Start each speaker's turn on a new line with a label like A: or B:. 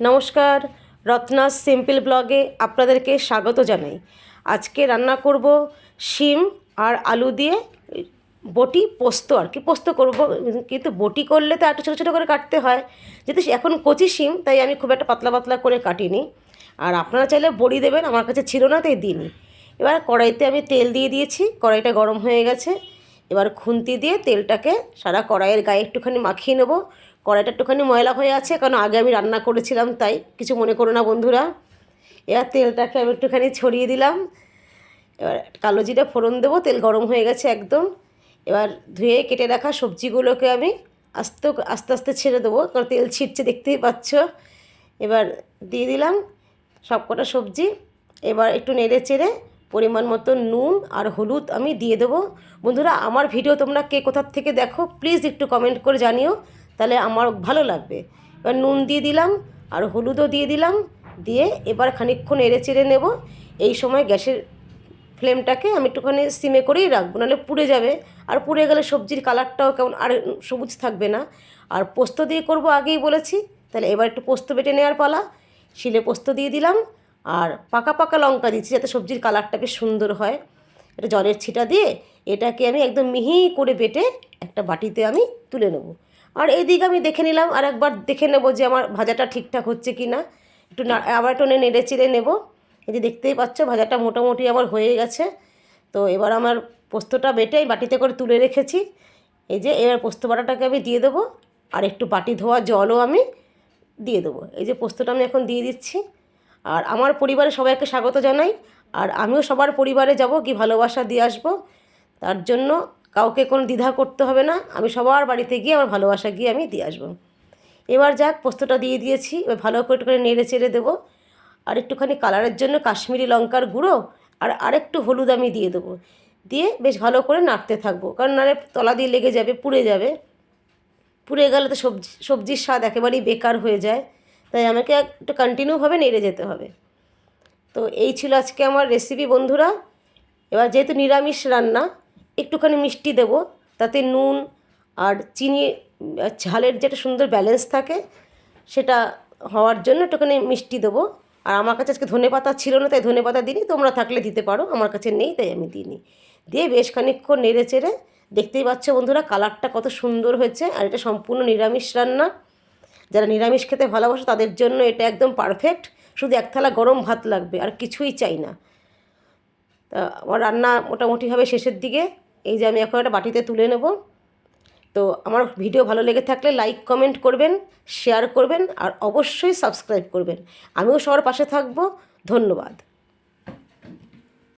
A: নমস্কার, রত্নাস সিম্পল ব্লগে আপনাদেরকে স্বাগত জানাই। আজকে রান্না করব শিম আর আলু দিয়ে বটি পোস্ত আর কি, পোস্ত করব। কিন্তু বটি করলে তো একটু ছোটো ছোটো করে কাটতে হয়। যেহেতু এখন কচি শিম, তাই আমি খুব একটা পাতলা পাতলা করে কাটিনি। আর আপনারা চাইলে বড়ি দেবেন, আমার কাছে ছিল না, তাই দিইনি। এবার কড়াইতে আমি তেল দিয়ে দিয়েছি, কড়াইটা গরম হয়ে গেছে। এবার খুন্তি দিয়ে তেলটাকে সারা কড়াইয়ের গায়ে একটুখানি মাখিয়ে নেব। কড়াইটা একটুখানি ময়লা হয়ে আছে, কারণ আগে আমি রান্না করেছিলাম তাই, কিছু মনে করো না বন্ধুরা। এবার তেলটাকে আমি একটুখানি ছড়িয়ে দিলাম। এবার কালো জিরা ফোড়ন দেবো, তেল গরম হয়ে গেছে একদম। এবার ধুয়ে কেটে রাখা সবজিগুলোকে আমি আস্তে আস্তে আস্তে ছেড়ে দেবো, কারণ তেল ছিটছে দেখতেই পাচ্ছ। এবার দিয়ে দিলাম সব কটা সবজি। এবার একটু নেড়ে চেড়ে পরিমাণ মতো নুন আর হলুদ আমি দিয়ে দেবো। বন্ধুরা, আমার ভিডিও তোমরা কে কোথার থেকে দেখো, প্লিজ একটু কমেন্ট করে জানিও। তাহলে আমার ভালো লাগবে। এবার নুন দিয়ে দিলাম আর হলুদও দিয়ে দিলাম। দিয়ে এবার খানিকক্ষণ এড়ে চেড়ে নেব। এই সময় গ্যাসের ফ্লেমটাকে আমি একটুখানি সিমে করেই রাখব, নাহলে পুড়ে যাবে। আর পুড়ে গেলে সবজির কালারটাও কেমন আর সবুজ থাকবে না। আর পোস্ত দিয়ে করব আগেই বলেছি, তাহলে এবার একটু পোস্ত বেটে নেওয়ার পালা। শিলে পোস্ত দিয়ে দিলাম আর পাকা পাকা লঙ্কা দিচ্ছি যাতে সবজির কালারটা বেশ সুন্দর হয়। এটা জলের ছিটা দিয়ে এটাকে আমি একদম মিহি করে বেটে একটা বাটিতে আমি তুলে নেব। আর এইদিকে আমি দেখে নিলাম, আর একবার দেখে নেব যে আমার ভাজাটা ঠিকঠাক হচ্ছে কি না। একটু আবার একটু নেড়ে চিড়ে নেব। এই যে দেখতেই পাচ্ছ, ভাজাটা মোটামুটি আমার হয়ে গেছে। তো এবার আমার পোস্তটা বেটে বাটিতে করে তুলে রেখেছি। এই যে, এবার পোস্ত বাটাটাকে আমি দিয়ে দেবো, আর একটু বাটি ধোয়া জলও আমি দিয়ে দেবো। এই যে পোস্তটা আমি এখন দিয়ে দিচ্ছি। আর আমার পরিবারে সবাইকে স্বাগত জানাই, আর আমিও সবার পরিবারে যাব, কি ভালোবাসা দিয়ে আসব। তার জন্য কাউকে কোনো দ্বিধা করতে হবে না। আমি সবার বাড়িতে গিয়ে আমার ভালোবাসা গিয়ে আমি দিয়ে আসব। এবার যাক, পোস্তটা দিয়ে দিয়েছি। এবার ভালো করে একটুখানি নেড়ে চেড়ে দেবো। আর একটুখানি কালারের জন্য কাশ্মীরি লঙ্কার গুঁড়ো আর আরেকটু হলুদ আমি দিয়ে দেবো। দিয়ে বেশ ভালো করে নাড়তে থাকব। কারণ নাহলে তলা দিয়ে লেগে যাবে, পুড়ে যাবে। পুড়ে গেলে তো সবজি, সবজির স্বাদ একেবারেই বেকার হয়ে যায়। তাই আমাকে একটু কন্টিনিউভাবে নেড়ে যেতে হবে। তো এই ছিল আজকে আমার রেসিপি বন্ধুরা। এবার যেহেতু নিরামিষ রান্না একটুখানি মিষ্টি দেবো, তাতে নুন আর চিনি, ঝালের যেটা সুন্দর ব্যালেন্স থাকে, সেটা হওয়ার জন্য একটুখানি মিষ্টি দেবো। আর আমার কাছে আজকে ধনে পাতা ছিল না, তাই ধনে পাতা দিইনি, তোমরা থাকলে দিতে পারো, আমার কাছে নেই, তাই আমি দিইনি। দিয়ে বেশ খানিকক্ষণ নেড়ে চেড়ে দেখতেই পাচ্ছ বন্ধুরা, কালারটা কত সুন্দর হয়েছে, আর এটা সম্পূর্ণ নিরামিষ রান্না। যারা নিরামিষ খেতে ভালোবাসে, তাদের জন্য এটা একদম পারফেক্ট শুধু এক থালা গরম ভাত লাগবে, আর কিছুই চাই না। তা আমার রান্না মোটামুটিভাবে শেষের দিকে এই যে আমি এখন একটা বাটিতে তুলে নেব। তো আমার ভিডিও ভালো লেগে থাকলে লাইক, কমেন্ট করবেন, শেয়ার করবেন, আর অবশ্যই সাবস্ক্রাইব করবেন। আমিও সবার পাশে থাকব। ধন্যবাদ।